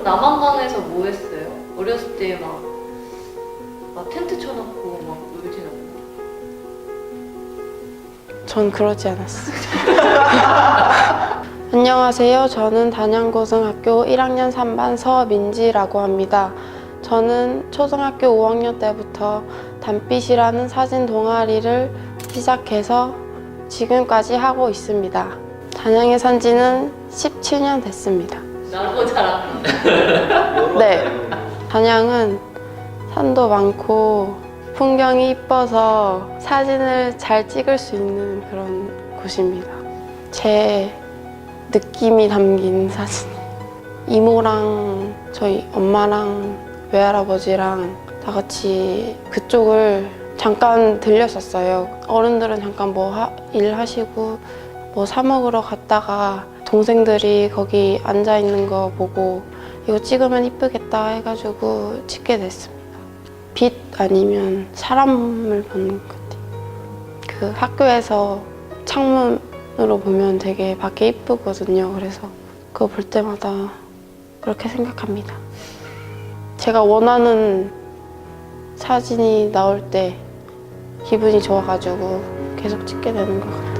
그럼 남한강에서 뭐 했어요? 어렸을 때 막 막 텐트 쳐놓고 막 놀진 않고. 전 그러지 않았어요. 안녕하세요. 저는 단양고등학교 1학년 3반 서민지라고 합니다. 저는 초등학교 5학년 때부터 단빛이라는 사진 동아리를 시작해서 지금까지 하고 있습니다. 단양에 산 지는 17년 됐습니다. 나보고 잘안 네. 단양은 산도 많고 풍경이 이뻐서 사진을 잘 찍을 수 있는 그런 곳입니다. 제 느낌이 담긴 사진. 이모랑 저희 엄마랑 외할아버지랑 다 같이 그쪽을 잠깐 들렸었어요. 어른들은 잠깐 뭐 일 하시고 뭐 사 먹으러 갔다가 동생들이 거기 앉아 있는 거 보고 이거 찍으면 이쁘겠다 해가지고 찍게 됐습니다. 빛 아니면 사람을 보는 것 같아요. 그 학교에서 창문으로 보면 되게 밖에 이쁘거든요. 그래서 그거 볼 때마다 그렇게 생각합니다. 제가 원하는 사진이 나올 때 기분이 좋아가지고 계속 찍게 되는 것 같아요.